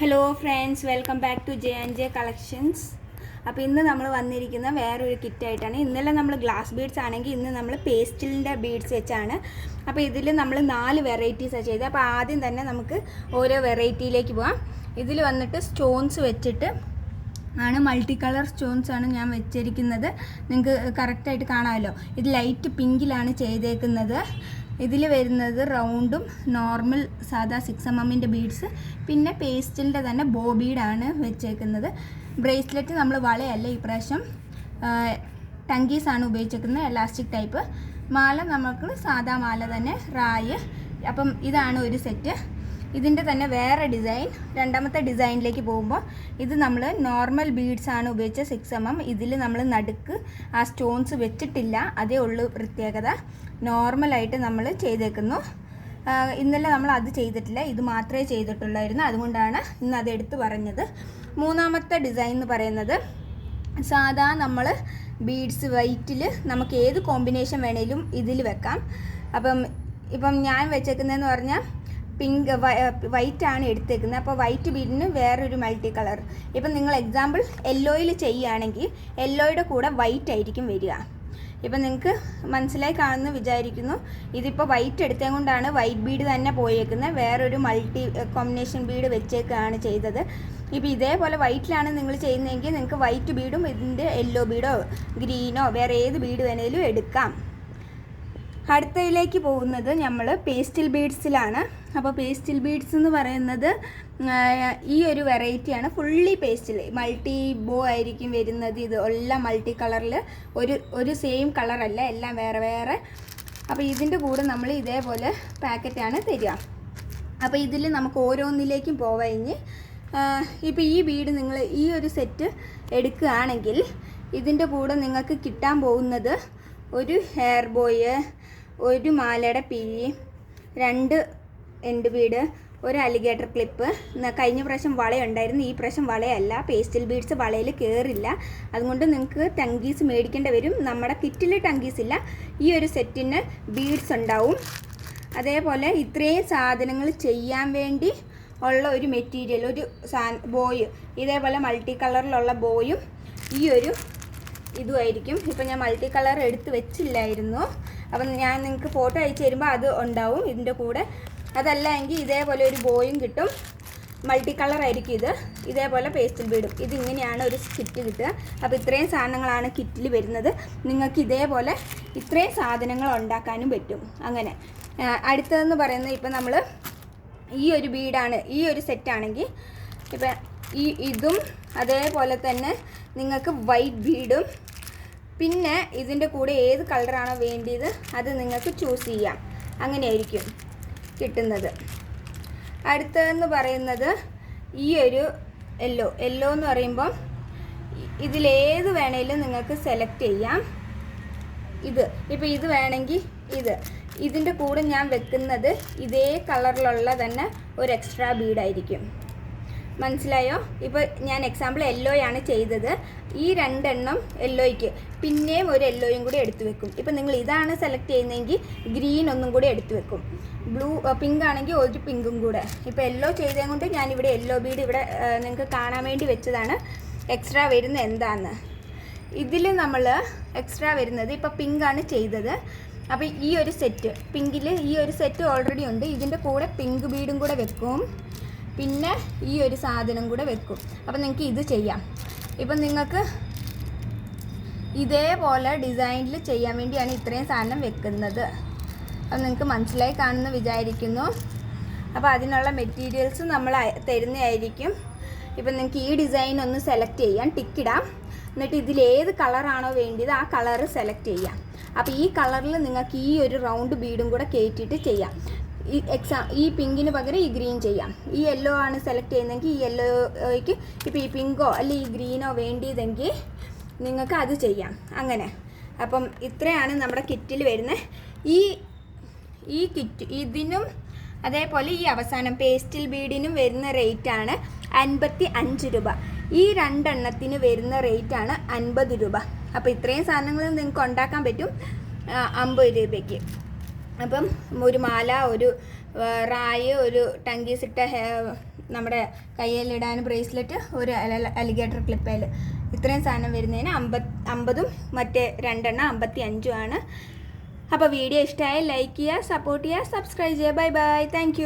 Hello friends welcome back to J and J collections അപ്പോൾ ഇന്ന് നമ്മൾ വന്നിരിക്കുന്ന വേറൊരു കിറ്റായിട്ടാണ്. ഇന്നലെ നമ്മൾ ഗ്ലാസ് ബീഡ്സ് ആണെങ്കിൽ ഇന്ന് നമ്മൾ പേസ്റ്റിലിന്റെ ബീഡ്സ് വെച്ചാണ്. അപ്പോൾ ഇതിൽ നമ്മൾ നാല് വെറൈറ്റീസാണ് ചെയ്തത്. അപ്പോൾ ആദ്യം തന്നെ നമുക്ക് ഓരോ വെറൈറ്റിയിലേക്ക് പോകാം ഇതിൽ വന്നിട്ട് സ്റ്റോൺസ് വെച്ചിട്ട് ആണ് മൾട്ടി കളർ സ്റ്റോൺസ് ആണ് ഞാൻ വെച്ചിരിക്കുന്നത്. നിങ്ങൾക്ക് കറക്റ്റായിട്ട് കാണാമല്ലോ. ഇത് ലൈറ്റ് പിങ്കിലാണ് ചെയ്തേക്കുന്നത്. ഇതിൽ വരുന്നത് റൗണ്ടും നോർമൽ സാധാ സിക്സ് എം എമ്മിന്റെ ബീഡ്സ്. പിന്നെ പേസ്റ്റലിന്റെ തന്നെ ബോ ബീഡാണ് വെച്ചേക്കുന്നത്. ബ്രേസ്ലെറ്റ് നമ്മൾ വളയല്ല ഇപ്രാവശ്യം. ടങ്കീസാണ് ഉപയോഗിച്ചേക്കുന്നത് എലാസ്റ്റിക് ടൈപ്പ് മാല നമുക്ക് സാധാ മാല തന്നെ റായ്. അപ്പം ഇതാണ് ഒരു സെറ്റ് ഇതിന്റെ തന്നെ വേറെ ഡിസൈൻ രണ്ടാമത്തെ ഡിസൈനിലേക്ക് പോകുമ്പോൾ ഇത് നമ്മൾ നോർമൽ ബീഡ്സ് ആണ് ഉപയോഗിച്ച സിക്സ് എം എം ഇതിൽ നമ്മൾ നടുക്ക് ആ സ്റ്റോൺസ് വെച്ചിട്ടില്ല അതേ ഉള്ളൂ പ്രത്യേകത. നോർമലായിട്ട് നമ്മൾ ചെയ്തേക്കുന്നു. ഇന്നലെ നമ്മൾ അത് ചെയ്തിട്ടില്ല ഇത് മാത്രമേ ചെയ്തിട്ടുള്ളായിരുന്നു. അതുകൊണ്ടാണ് ഇന്ന് അത് എടുത്തു പറഞ്ഞത്. മൂന്നാമത്തെ ഡിസൈൻ എന്ന് പറയുന്നത് സാധാ നമ്മൾ ബീഡ്സ് വൈറ്റിൽ നമുക്ക് ഏത് കോമ്പിനേഷൻ വേണേലും ഇതിൽ വെക്കാം. അപ്പം ഇപ്പം ഞാൻ വെച്ചേക്കുന്നതെന്ന് പറഞ്ഞാൽ പിങ്ക് വൈറ്റ് ആണ് എടുത്തേക്കുന്നത്. അപ്പോൾ വൈറ്റ് ബീഡിന് വേറൊരു മൾട്ടി കളർ. ഇപ്പം നിങ്ങൾ എക്സാമ്പിൾ യെല്ലോയിൽ ചെയ്യുകയാണെങ്കിൽ യെല്ലോയുടെ കൂടെ വൈറ്റ് ആയിരിക്കും വരിക. ഇപ്പം നിങ്ങൾക്ക് മനസ്സിലായി കാണുന്നു വിചാരിക്കുന്നു. ഇതിപ്പോൾ വൈറ്റ് എടുത്തേ കൊണ്ടാണ് വൈറ്റ് ബീഡ് തന്നെ പോയേക്കുന്നത്. വേറൊരു മൾട്ടി കോമ്പിനേഷൻ ബീഡ് വെച്ചേക്കാണ് ചെയ്തത്. ഇപ്പോൾ ഇതേപോലെ വൈറ്റിലാണ് നിങ്ങൾ ചെയ്യുന്നതെങ്കിൽ നിങ്ങൾക്ക് വൈറ്റ് ബീഡും ഇതിന്റെ യെല്ലോ ബീഡോ ഗ്രീനോ വേറെ ഏത് ബീഡ് വേണേലും എടുക്കാം. അടുത്തതിലേക്ക് പോകുന്നത് നമ്മൾ പേസ്റ്റിൽ ബീഡ്സിലാണ് അപ്പോൾ പേസ്റ്റിൽ ബീഡ്സ് എന്ന് പറയുന്നത് ഈ ഒരു വെറൈറ്റിയാണ് ഫുള്ളി പേസ്റ്റിൽ മൾട്ടി ബോ ആയിരിക്കും വരുന്നത് ഇത്. എല്ലാം മൾട്ടി കളറിൽ ഒരു ഒരു സെയിം കളറല്ല എല്ലാം വേറെ വേറെ. അപ്പോൾ ഇതിന്റെ കൂടെ നമ്മൾ ഇതേപോലെ പാക്കറ്റാണ് തരിക. അപ്പോൾ ഇതിൽ നമുക്ക് ഓരോന്നിലേക്കും പോവഴിഞ്ഞ് ഇപ്പോൾ ഈ ബീഡ് നിങ്ങൾ ഈ ഒരു സെറ്റ് എടുക്കുകയാണെങ്കിൽ ഇതിന്റെ കൂടെ നിങ്ങൾക്ക് കിട്ടാൻ പോകുന്നത് ഒരു ഹെയർ ബോയ് ഒരു മാലയുടെ പിഴി രണ്ട് എൻഡ് ബീഡ് ഒരു അലിഗേറ്റർ ക്ലിപ്പ് കഴിഞ്ഞ പ്രാവശ്യം വളയുണ്ടായിരുന്നു. ഈ പ്രാവശ്യം വളയല്ല. പേസ്റ്റൽ ബീഡ്സ് വളയിൽ കയറില്ല അതുകൊണ്ട് നിങ്ങൾക്ക് ടങ്കീസ് മേടിക്കേണ്ടി വരും. നമ്മുടെ കിറ്റിൽ ടങ്കീസ് ഇല്ല. ഈ ഒരു സെറ്റിന് ബീഡ്സ് ഉണ്ടാവും. അതേപോലെ ഇത്രയും സാധനങ്ങൾ ചെയ്യാൻ വേണ്ടി ഉള്ള ഒരു മെറ്റീരിയൽ ഒരു സാ ബോയ് ഇതേപോലെ മൾട്ടി കളറിലുള്ള ബോയും ഈ ഒരു ഇതുമായിരിക്കും. ഇപ്പം ഞാൻ മൾട്ടി കളർ എടുത്ത് വെച്ചില്ലായിരുന്നു. അപ്പം ഞാൻ നിങ്ങൾക്ക് ഫോട്ടോ അയച്ചു തരുമ്പോൾ അത് ഉണ്ടാവും ഇതിന്റെ കൂടെ. അതല്ല എങ്കിൽ ഇതേപോലെ ഒരു ബോയും കിട്ടും. മൾട്ടി കളർ ആയിരിക്കും ഇത്. ഇതേപോലെ പേസ്റ്റൽ ബീഡും ഇതിങ്ങനെയാണ് ഒരു കിറ്റ് കിട്ടുക. അപ്പോൾ ഇത്രയും സാധനങ്ങളാണ് കിറ്റിൽ വരുന്നത്. നിങ്ങൾക്ക് ഇതേപോലെ ഇത്രയും സാധനങ്ങൾ ഉണ്ടാക്കാനും പറ്റും. അങ്ങനെ. അടുത്തതെന്ന് പറയുന്നത് ഇപ്പം നമ്മൾ ഈ ഒരു ബീഡാണ് ഈ ഒരു സെറ്റാണെങ്കിൽ ഇപ്പം ഈ ഇതും അതേപോലെ തന്നെ നിങ്ങൾക്ക് വൈറ്റ് ബീഡും പിന്നെ ഇതിന്റെ കൂടെ ഏത് കളറാണോ വേണ്ടിയത് അത് നിങ്ങൾക്ക് ചൂസ് ചെയ്യാം. അങ്ങനെ ആയിരിക്കും കിട്ടുന്നത്. അടുത്തതെന്ന് പറയുന്നത് ഈ ഒരു യെല്ലോ യെല്ലോ എന്ന് പറയുമ്പം ഇതിലേത് വേണേലും നിങ്ങൾക്ക് സെലക്ട് ചെയ്യാം. ഇത്. ഇപ്പോൾ ഇത് വേണമെങ്കിൽ ഇത്. ഇതിന്റെ കൂടെ ഞാൻ വെക്കുന്നത് ഇതേ കളറിലുള്ള തന്നെ ഒരു എക്സ്ട്രാ ബീഡായിരിക്കും മനസ്സിലായോ? ഇപ്പോൾ ഞാൻ എക്സാമ്പിൾ യെല്ലോയാണ് ചെയ്തത്. ഈ രണ്ടെണ്ണം യെല്ലോയ്ക്ക് പിന്നെയും ഒരു യെല്ലോയും കൂടി എടുത്തു വെക്കും. ഇപ്പോൾ നിങ്ങൾ ഇതാണ് സെലക്ട് ചെയ്യുന്നതെങ്കിൽ ഗ്രീൻ ഒന്നും കൂടി എടുത്തു വെക്കും. ബ്ലൂ പിങ്ക് ആണെങ്കിൽ ഒരു പിങ്കും കൂടെ. ഇപ്പോൾ യെല്ലോ ചെയ്തത് കൊണ്ട് ഞാനിവിടെ യെല്ലോ ബീഡ് ഇവിടെ നിങ്ങൾക്ക് കാണാൻ വേണ്ടി വെച്ചതാണ്. എക്സ്ട്രാ വരുന്ന എന്താന്ന്? ഇതിൽ നമ്മൾ എക്സ്ട്രാ വരുന്നത് ഇപ്പോൾ പിങ്കാണ് ചെയ്തത്. അപ്പോൾ ഈ ഒരു സെറ്റ് പിങ്കിൽ ഈ ഒരു സെറ്റ് ഓൾറെഡി ഉണ്ട്. ഇതിന്റെ കൂടെ പിങ്ക് ബീഡും കൂടെ വെക്കും. പിന്നെ ഈ ഒരു സാധനം കൂടെ വെക്കും. അപ്പം നിങ്ങൾക്ക് ഇത് ചെയ്യാം. ഇപ്പം നിങ്ങൾക്ക് ഇതേപോലെ ഡിസൈനിൽ ചെയ്യാൻ വേണ്ടിയാണ് ഇത്രയും സാധനം വെക്കുന്നത്. അത് നിങ്ങൾക്ക് മനസ്സിലായി കാണുന്ന വിചാരിക്കുന്നു. അപ്പോൾ അതിനുള്ള മെറ്റീരിയൽസ് നമ്മൾ തരുന്നതായിരിക്കും. ഇപ്പം നിങ്ങൾക്ക് ഈ ഡിസൈൻ ഒന്ന് സെലക്ട് ചെയ്യാം. ടിക്കിടാം എന്നിട്ട് ഇതിലേത് കളറാണോ വേണ്ടിയത് ആ കളറ് സെലക്ട് ചെയ്യാം. അപ്പോൾ ഈ കളറിൽ നിങ്ങൾക്ക് ഈ ഒരു റൗണ്ട് ബീഡും കൂടെ കയറ്റിയിട്ട് ചെയ്യാം. ഈ എക്സാം ഈ പിങ്കിന് പകരം ഈ ഗ്രീൻ ചെയ്യാം. ഈ യെല്ലോ ആണ് സെലക്ട് ചെയ്യുന്നതെങ്കിൽ ഈ യെല്ലോയ്ക്ക് ഇപ്പോൾ ഈ പിങ്കോ അല്ലെങ്കിൽ ഈ ഗ്രീനോ വേണ്ടിയതെങ്കിൽ നിങ്ങൾക്ക് അത് ചെയ്യാം. അങ്ങനെ. അപ്പം ഇത്രയാണ് നമ്മുടെ കിറ്റിൽ വരുന്നത് ഈ ഈ കിറ്റ് ഇതിനും അതേപോലെ ഈ അവസാനം പേസ്റ്റിൽ ബീഡിനും വരുന്ന റേറ്റാണ് അൻപത്തി അഞ്ച് രൂപ. ഈ രണ്ടെണ്ണത്തിന് വരുന്ന റേറ്റാണ് അൻപത് രൂപ. അപ്പോൾ ഇത്രയും സാധനങ്ങൾ നിങ്ങൾക്ക് ഉണ്ടാക്കാൻ പറ്റും. അമ്പത് രൂപയ്ക്ക്. അപ്പം ഒരു മാല ഒരു റായ് ഒരു ടങ്കീസിട്ട ഇട്ട നമ്മുടെ കയ്യിലിടാൻ ബ്രേസ്ലെറ്റ് ഒരു അലിഗേറ്റർ ക്ലിപ്പയിൽ ഇത്രയും സാധനം വരുന്നതിന് അമ്പത് അമ്പതും മറ്റേ രണ്ടെണ്ണം അമ്പത്തി അഞ്ചും ആണ്. അപ്പോൾ വീഡിയോ ഇഷ്ടമായി ലൈക്ക് ചെയ്യുക സപ്പോർട്ട് ചെയ്യുക സബ്സ്ക്രൈബ് ചെയ്യുക. Bye bye thank